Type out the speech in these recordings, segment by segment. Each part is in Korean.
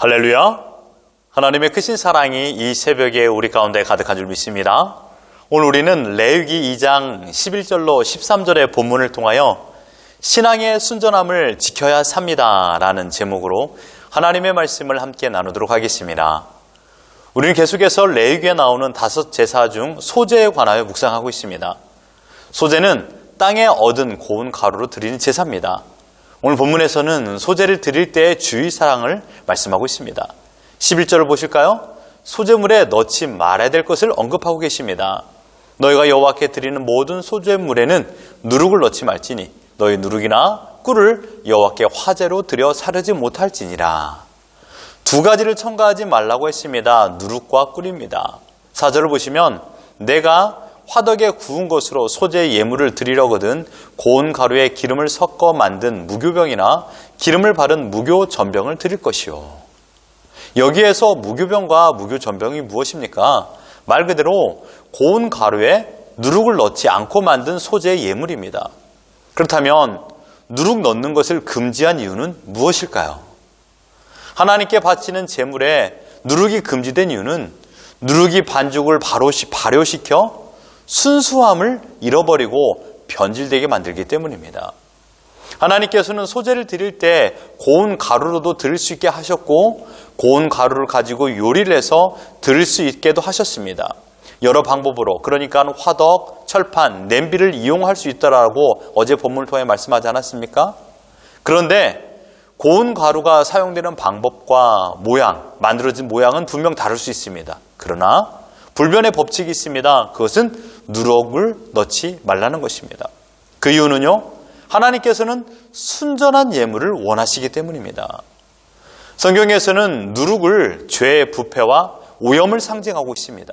할렐루야. 하나님의 크신 사랑이 이 새벽에 우리 가운데 가득한 줄 믿습니다. 오늘 우리는 레위기 2장 11절로 13절의 본문을 통하여 신앙의 순전함을 지켜야 삽니다. 라는 제목으로 하나님의 말씀을 함께 나누도록 하겠습니다. 우리는 계속해서 레위기에 나오는 다섯 제사 중 소제에 관하여 묵상하고 있습니다. 소제는 땅에 얻은 고운 가루로 드리는 제사입니다. 오늘 본문에서는 소제를 드릴 때의 주의 사항을 말씀하고 있습니다. 11절을 보실까요? 소제물에 넣지 말아야 될 것을 언급하고 계십니다. 너희가 여호와께 드리는 모든 소제물에는 누룩을 넣지 말지니 너희 누룩이나 꿀을 여호와께 화제로 드려 사르지 못할지니라. 두 가지를 첨가하지 말라고 했습니다. 누룩과 꿀입니다. 4절을 보시면 내가 화덕에 구운 것으로 소재 예물을 드리려거든 고운 가루에 기름을 섞어 만든 무교병이나 기름을 바른 무교 전병을 드릴 것이요. 여기에서 무교병과 무교 전병이 무엇입니까? 말 그대로 고운 가루에 누룩을 넣지 않고 만든 소재 예물입니다. 그렇다면 누룩 넣는 것을 금지한 이유는 무엇일까요? 하나님께 바치는 제물에 누룩이 금지된 이유는 누룩이 반죽을 발효시켜 순수함을 잃어버리고 변질되게 만들기 때문입니다. 하나님께서는 소재를 드릴 때 고운 가루로도 드릴 수 있게 하셨고 고운 가루를 가지고 요리를 해서 드릴 수 있게도 하셨습니다. 여러 방법으로 그러니까 화덕, 철판, 냄비를 이용할 수 있다라고 어제 본문을 통해 말씀하지 않았습니까? 그런데 고운 가루가 사용되는 방법과 모양, 만들어진 모양은 분명 다를 수 있습니다. 그러나 불변의 법칙이 있습니다. 그것은 누룩을 넣지 말라는 것입니다. 그 이유는요, 하나님께서는 순전한 예물을 원하시기 때문입니다. 성경에서는 누룩을 죄의 부패와 오염을 상징하고 있습니다.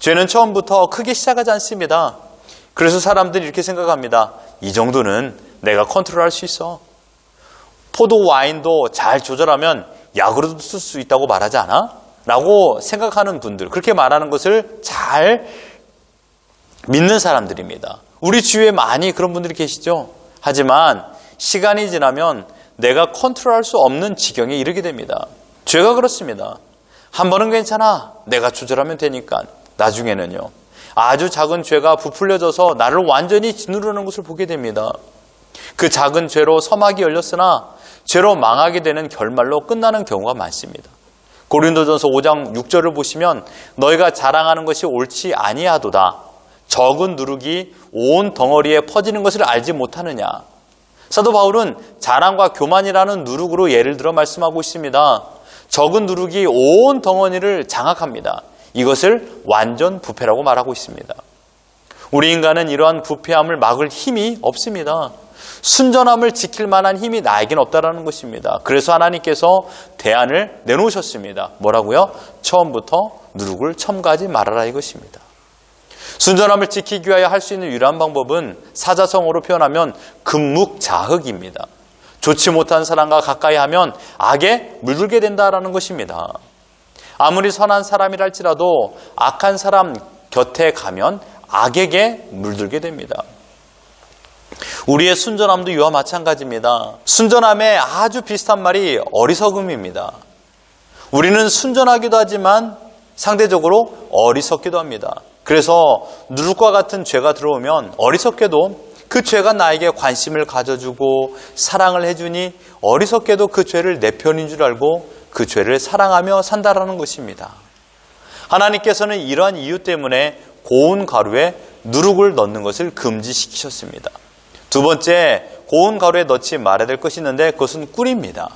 죄는 처음부터 크게 시작하지 않습니다. 그래서 사람들이 이렇게 생각합니다. 이 정도는 내가 컨트롤할 수 있어. 포도 와인도 잘 조절하면 약으로도 쓸 수 있다고 말하지 않아? 라고 생각하는 분들, 그렇게 말하는 것을 잘 믿는 사람들입니다. 우리 주위에 많이 그런 분들이 계시죠? 하지만 시간이 지나면 내가 컨트롤할 수 없는 지경에 이르게 됩니다. 죄가 그렇습니다. 한 번은 괜찮아. 내가 조절하면 되니까. 나중에는요. 아주 작은 죄가 부풀려져서 나를 완전히 짓누르는 것을 보게 됩니다. 그 작은 죄로 서막이 열렸으나 죄로 망하게 되는 결말로 끝나는 경우가 많습니다. 고린도전서 5장 6절을 보시면 너희가 자랑하는 것이 옳지 아니하도다. 적은 누룩이 온 덩어리에 퍼지는 것을 알지 못하느냐. 사도 바울은 자랑과 교만이라는 누룩으로 예를 들어 말씀하고 있습니다. 적은 누룩이 온 덩어리를 장악합니다. 이것을 완전 부패라고 말하고 있습니다. 우리 인간은 이러한 부패함을 막을 힘이 없습니다. 순전함을 지킬 만한 힘이 나에겐 없다라는 것입니다. 그래서 하나님께서 대안을 내놓으셨습니다. 뭐라고요? 처음부터 누룩을 첨가하지 말아라 이것입니다. 순전함을 지키기 위하여 할 수 있는 유일한 방법은 사자성어로 표현하면 금묵자흑입니다. 좋지 못한 사람과 가까이 하면 악에 물들게 된다라는 것입니다. 아무리 선한 사람이랄지라도 악한 사람 곁에 가면 악에게 물들게 됩니다. 우리의 순전함도 이와 마찬가지입니다. 순전함에 아주 비슷한 말이 어리석음입니다. 우리는 순전하기도 하지만 상대적으로 어리석기도 합니다. 그래서 누룩과 같은 죄가 들어오면 어리석게도 그 죄가 나에게 관심을 가져주고 사랑을 해주니 어리석게도 그 죄를 내 편인 줄 알고 그 죄를 사랑하며 산다라는 것입니다. 하나님께서는 이러한 이유 때문에 고운 가루에 누룩을 넣는 것을 금지시키셨습니다. 두 번째, 고운 가루에 넣지 말아야 될 것이 있는데 그것은 꿀입니다.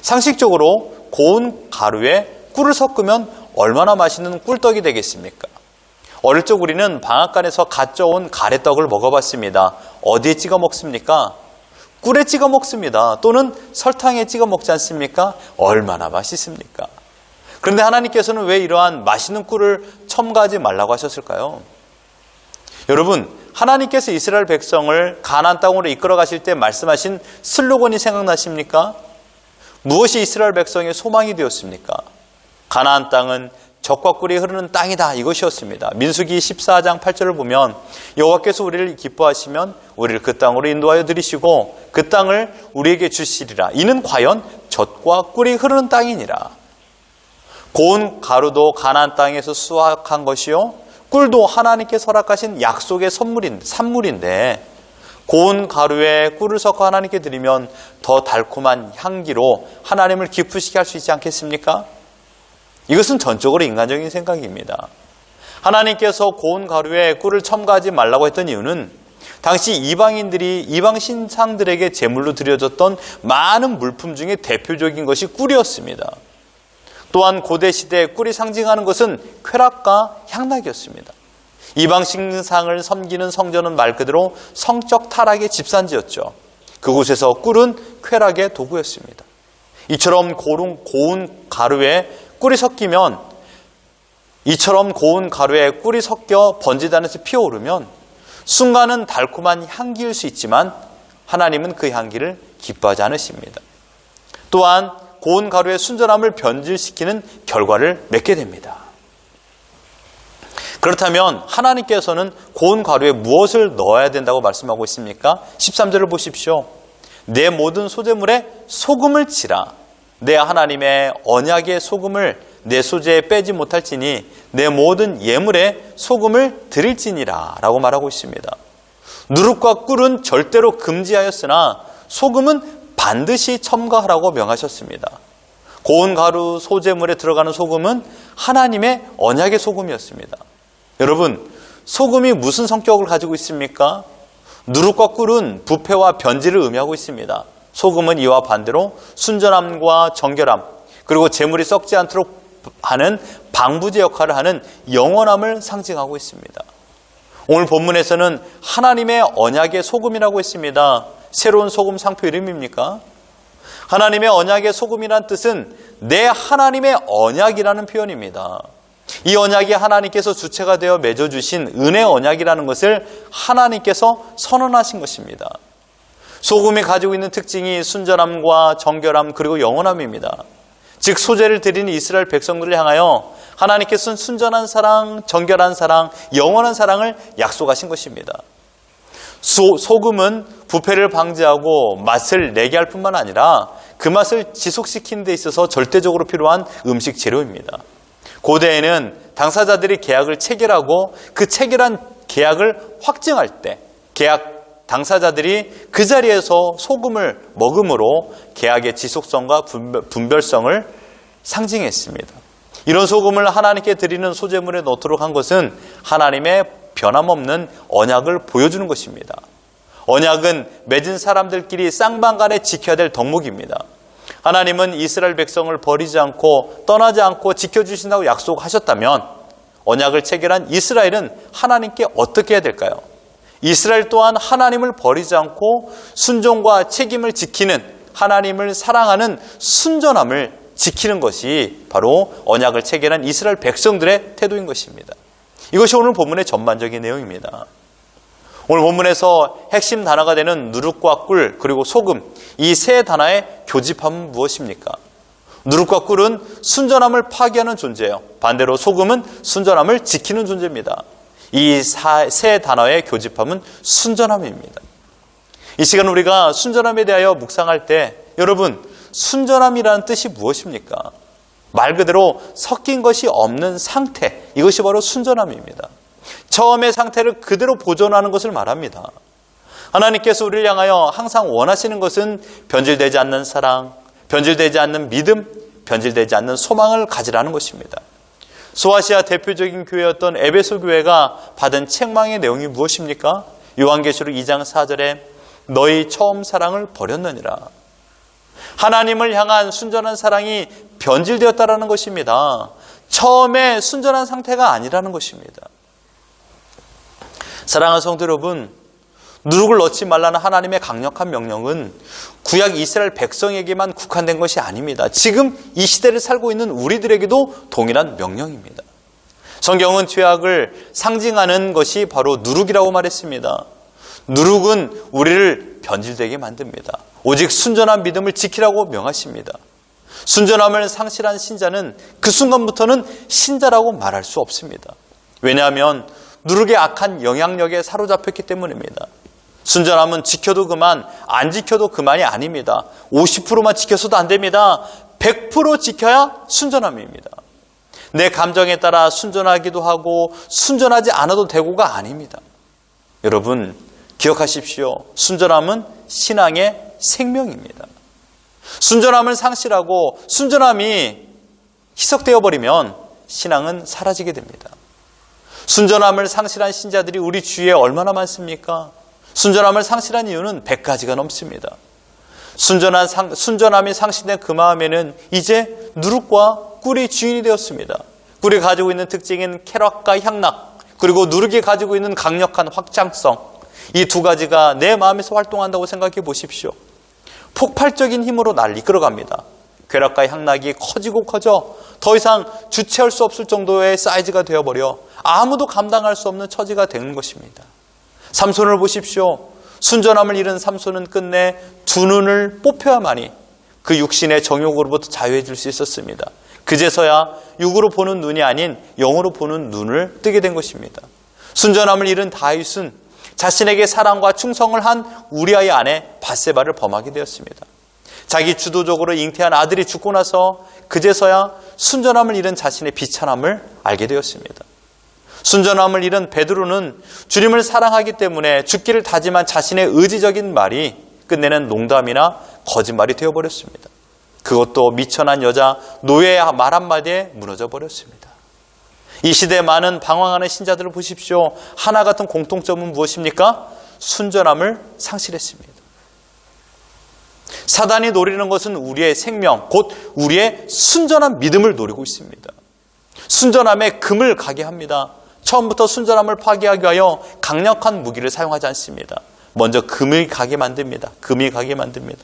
상식적으로 고운 가루에 꿀을 섞으면 얼마나 맛있는 꿀떡이 되겠습니까? 어릴 적 우리는 방앗간에서 갓 쪄온 가래떡을 먹어봤습니다. 어디에 찍어 먹습니까? 꿀에 찍어 먹습니다. 또는 설탕에 찍어 먹지 않습니까? 얼마나 맛있습니까? 그런데 하나님께서는 왜 이러한 맛있는 꿀을 첨가하지 말라고 하셨을까요? 여러분, 하나님께서 이스라엘 백성을 가나안 땅으로 이끌어 가실 때 말씀하신 슬로건이 생각나십니까? 무엇이 이스라엘 백성의 소망이 되었습니까? 가나안 땅은 적과 꿀이 흐르는 땅이다 이것이었습니다. 민수기 14장 8절을 보면 여호와께서 우리를 기뻐하시면 우리를 그 땅으로 인도하여 들이시고 그 땅을 우리에게 주시리라. 이는 과연 젖과 꿀이 흐르는 땅이니라. 고운 가루도 가나안 땅에서 수확한 것이요 꿀도 하나님께 허락하신 약속의 선물인 산물인데 고운 가루에 꿀을 섞어 하나님께 드리면 더 달콤한 향기로 하나님을 기쁘시게 할 수 있지 않겠습니까? 이것은 전적으로 인간적인 생각입니다. 하나님께서 고운 가루에 꿀을 첨가하지 말라고 했던 이유는 당시 이방인들이 이방 신상들에게 제물로 드려졌던 많은 물품 중에 대표적인 것이 꿀이었습니다. 또한 고대 시대 꿀이 상징하는 것은 쾌락과 향락이었습니다. 이방 신상을 섬기는 성전은 말 그대로 성적 타락의 집산지였죠. 그곳에서 꿀은 쾌락의 도구였습니다. 이처럼 고운, 고운 가루에 꿀이 섞이면 이처럼 고운 가루에 꿀이 섞여 번지단에서 피어오르면 순간은 달콤한 향기일 수 있지만 하나님은 그 향기를 기뻐하지 않으십니다. 또한 고운 가루의 순전함을 변질시키는 결과를 맺게 됩니다. 그렇다면 하나님께서는 고운 가루에 무엇을 넣어야 된다고 말씀하고 있습니까? 13절을 보십시오. 내 모든 소재물에 소금을 치라. 내 하나님의 언약의 소금을 내 소재에 빼지 못할지니 내 모든 예물에 소금을 드릴지니라 라고 말하고 있습니다. 누룩과 꿀은 절대로 금지하였으나 소금은 반드시 첨가하라고 명하셨습니다. 고운 가루 소재물에 들어가는 소금은 하나님의 언약의 소금이었습니다. 여러분, 소금이 무슨 성격을 가지고 있습니까? 누룩과 꿀은 부패와 변질을 의미하고 있습니다. 소금은 이와 반대로 순전함과 정결함, 그리고 재물이 썩지 않도록 하는 방부제 역할을 하는 영원함을 상징하고 있습니다. 오늘 본문에서는 하나님의 언약의 소금이라고 했습니다. 새로운 소금 상표 이름입니까? 하나님의 언약의 소금이란 뜻은 내 하나님의 언약이라는 표현입니다. 이 언약이 하나님께서 주체가 되어 맺어주신 은혜 언약이라는 것을 하나님께서 선언하신 것입니다. 소금이 가지고 있는 특징이 순전함과 정결함 그리고 영원함입니다. 즉 소재를 드리는 이스라엘 백성들을 향하여 하나님께서는 순전한 사랑, 정결한 사랑, 영원한 사랑을 약속하신 것입니다. 소, 소금은 부패를 방지하고 맛을 내게 할 뿐만 아니라 그 맛을 지속시키는 데 있어서 절대적으로 필요한 음식 재료입니다. 고대에는 당사자들이 계약을 체결하고 그 체결한 계약을 확증할 때 계약 당사자들이 그 자리에서 소금을 먹음으로 계약의 지속성과 분별성을 상징했습니다. 이런 소금을 하나님께 드리는 소재물에 넣도록 한 것은 하나님의 변함없는 언약을 보여주는 것입니다. 언약은 맺은 사람들끼리 쌍방간에 지켜야 될 덕목입니다. 하나님은 이스라엘 백성을 버리지 않고 떠나지 않고 지켜주신다고 약속하셨다면 언약을 체결한 이스라엘은 하나님께 어떻게 해야 될까요? 이스라엘 또한 하나님을 버리지 않고 순종과 책임을 지키는 하나님을 사랑하는 순전함을 지키는 것이 바로 언약을 체결한 이스라엘 백성들의 태도인 것입니다. 이것이 오늘 본문의 전반적인 내용입니다. 오늘 본문에서 핵심 단어가 되는 누룩과 꿀 그리고 소금 이 세 단어의 교집합은 무엇입니까? 누룩과 꿀은 순전함을 파괴하는 존재예요. 반대로 소금은 순전함을 지키는 존재입니다. 이 세 단어의 교집합은 순전함입니다. 이 시간 우리가 순전함에 대하여 묵상할 때 여러분 순전함이라는 뜻이 무엇입니까? 말 그대로 섞인 것이 없는 상태 이것이 바로 순전함입니다. 처음의 상태를 그대로 보존하는 것을 말합니다. 하나님께서 우리를 향하여 항상 원하시는 것은 변질되지 않는 사랑, 변질되지 않는 믿음, 변질되지 않는 소망을 가지라는 것입니다. 소아시아 대표적인 교회였던 에베소 교회가 받은 책망의 내용이 무엇입니까? 요한계시록 2장 4절에 너희 처음 사랑을 버렸느니라. 하나님을 향한 순전한 사랑이 변질되었다라는 것입니다. 처음에 순전한 상태가 아니라는 것입니다. 사랑하는 성도 여러분, 누룩을 넣지 말라는 하나님의 강력한 명령은 구약 이스라엘 백성에게만 국한된 것이 아닙니다. 지금 이 시대를 살고 있는 우리들에게도 동일한 명령입니다. 성경은 죄악을 상징하는 것이 바로 누룩이라고 말했습니다. 누룩은 우리를 변질되게 만듭니다. 오직 순전한 믿음을 지키라고 명하십니다. 순전함을 상실한 신자는 그 순간부터는 신자라고 말할 수 없습니다. 왜냐하면 누룩의 악한 영향력에 사로잡혔기 때문입니다. 순전함은 지켜도 그만, 안 지켜도 그만이 아닙니다. 50%만 지켜서도 안 됩니다. 100% 지켜야 순전함입니다. 내 감정에 따라 순전하기도 하고 순전하지 않아도 되고가 아닙니다. 여러분, 기억하십시오. 순전함은 신앙의 생명입니다. 순전함을 상실하고 순전함이 희석되어 버리면 신앙은 사라지게 됩니다. 순전함을 상실한 신자들이 우리 주위에 얼마나 많습니까? 순전함을 상실한 이유는 100가지가 넘습니다. 순전한 상, 순전함이 상실된 그 마음에는 이제 누룩과 꿀이 주인이 되었습니다. 꿀이 가지고 있는 특징인 쾌락과 향락, 그리고 누룩이 가지고 있는 강력한 확장성, 이 두 가지가 내 마음에서 활동한다고 생각해 보십시오. 폭발적인 힘으로 날 이끌어갑니다. 쾌락과 향락이 커지고 커져 더 이상 주체할 수 없을 정도의 사이즈가 되어버려 아무도 감당할 수 없는 처지가 되는 것입니다. 삼손을 보십시오. 순전함을 잃은 삼손은 끝내 두 눈을 뽑혀야만이 그 육신의 정욕으로부터 자유해질 수 있었습니다. 그제서야 육으로 보는 눈이 아닌 영으로 보는 눈을 뜨게 된 것입니다. 순전함을 잃은 다윗은 자신에게 사랑과 충성을 한 우리아의 아내 바세바를 범하게 되었습니다. 자기 주도적으로 잉태한 아들이 죽고 나서 그제서야 순전함을 잃은 자신의 비참함을 알게 되었습니다. 순전함을 잃은 베드로는 주님을 사랑하기 때문에 죽기를 다짐한 자신의 의지적인 말이 끝내는 농담이나 거짓말이 되어버렸습니다. 그것도 미천한 여자 노예의 말 한마디에 무너져 버렸습니다. 이 시대에 많은 방황하는 신자들을 보십시오. 하나 같은 공통점은 무엇입니까? 순전함을 상실했습니다. 사단이 노리는 것은 우리의 생명, 곧 우리의 순전한 믿음을 노리고 있습니다. 순전함에 금을 가게 합니다. 처음부터 순전함을 파괴하기 위하여 강력한 무기를 사용하지 않습니다. 먼저 금을 가게 만듭니다. 금이 가게 만듭니다.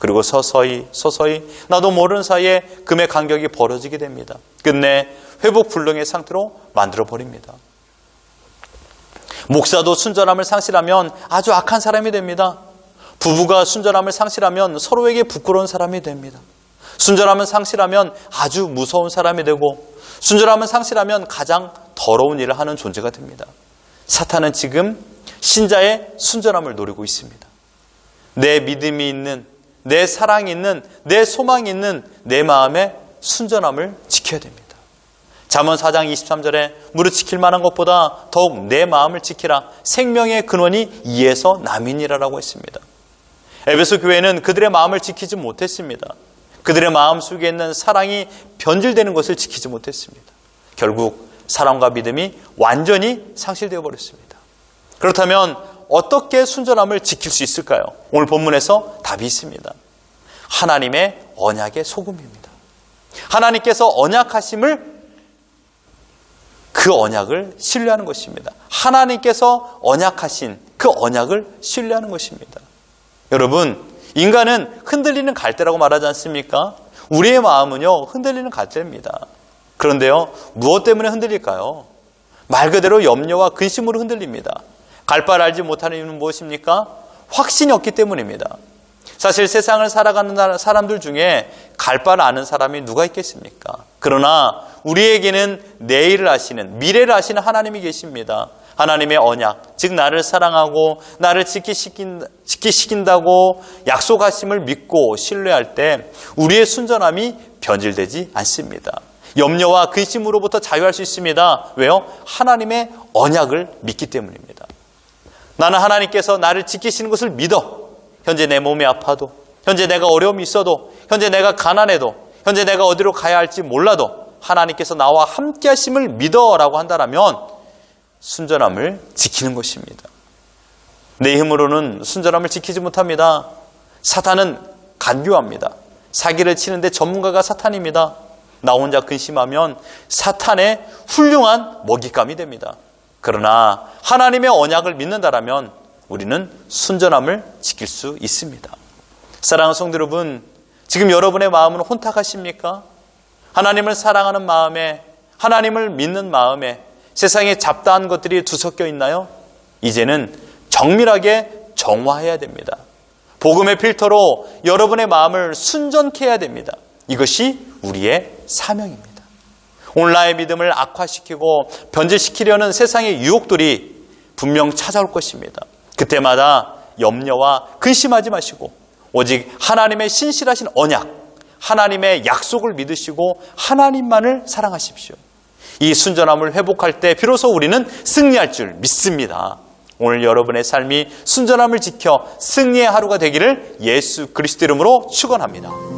그리고 서서히 서서히 나도 모르는 사이에 금의 간격이 벌어지게 됩니다. 끝내 회복 불능의 상태로 만들어 버립니다. 목사도 순전함을 상실하면 아주 악한 사람이 됩니다. 부부가 순전함을 상실하면 서로에게 부끄러운 사람이 됩니다. 순전함을 상실하면 아주 무서운 사람이 되고 순전함을 상실하면 가장 더러운 일을 하는 존재가 됩니다. 사탄은 지금 신자의 순전함을 노리고 있습니다. 내 믿음이 있는, 내 사랑이 있는, 내 소망이 있는 내 마음의 순전함을 지켜야 됩니다. 잠언 4장 23절에 무릇 지킬 만한 것보다 더욱 내 마음을 지키라. 생명의 근원이 이에서 남이니라라고 했습니다. 에베소 교회는 그들의 마음을 지키지 못했습니다. 그들의 마음 속에 있는 사랑이 변질되는 것을 지키지 못했습니다. 결국 사랑과 믿음이 완전히 상실되어 버렸습니다. 그렇다면 어떻게 순전함을 지킬 수 있을까요? 오늘 본문에서 답이 있습니다. 하나님의 언약의 소금입니다. 하나님께서 언약하심을 그 언약을 신뢰하는 것입니다. 하나님께서 언약하신 그 언약을 신뢰하는 것입니다. 여러분, 인간은 흔들리는 갈대라고 말하지 않습니까? 우리의 마음은요, 흔들리는 갈대입니다. 그런데요, 무엇 때문에 흔들릴까요? 말 그대로 염려와 근심으로 흔들립니다. 갈 바를 알지 못하는 이유는 무엇입니까? 확신이 없기 때문입니다. 사실 세상을 살아가는 사람들 중에 갈 바를 아는 사람이 누가 있겠습니까? 그러나 우리에게는 내일을 아시는, 미래를 아시는 하나님이 계십니다. 하나님의 언약, 즉 나를 사랑하고 나를 지키시킨, 지키시킨다고 약속하심을 믿고 신뢰할 때 우리의 순전함이 변질되지 않습니다. 염려와 근심으로부터 자유할 수 있습니다. 왜요? 하나님의 언약을 믿기 때문입니다. 나는 하나님께서 나를 지키시는 것을 믿어. 현재 내 몸이 아파도, 현재 내가 어려움이 있어도, 현재 내가 가난해도, 현재 내가 어디로 가야 할지 몰라도 하나님께서 나와 함께 하심을 믿어라고 한다면 순전함을 지키는 것입니다. 내 힘으로는 순전함을 지키지 못합니다. 사탄은 간교합니다. 사기를 치는데 전문가가 사탄입니다. 나 혼자 근심하면 사탄의 훌륭한 먹잇감이 됩니다. 그러나 하나님의 언약을 믿는다라면 우리는 순전함을 지킬 수 있습니다. 사랑하는 성도 여러분, 지금 여러분의 마음은 혼탁하십니까? 하나님을 사랑하는 마음에, 하나님을 믿는 마음에 세상에 잡다한 것들이 두섞여 있나요? 이제는 정밀하게 정화해야 됩니다. 복음의 필터로 여러분의 마음을 순전케 해야 됩니다. 이것이 우리의 사명입니다. 나의 믿음을 악화시키고 변질시키려는 세상의 유혹들이 분명 찾아올 것입니다. 그때마다 염려와 근심하지 마시고 오직 하나님의 신실하신 언약, 하나님의 약속을 믿으시고 하나님만을 사랑하십시오. 이 순전함을 회복할 때 비로소 우리는 승리할 줄 믿습니다. 오늘 여러분의 삶이 순전함을 지켜 승리의 하루가 되기를 예수 그리스도 이름으로 축원합니다.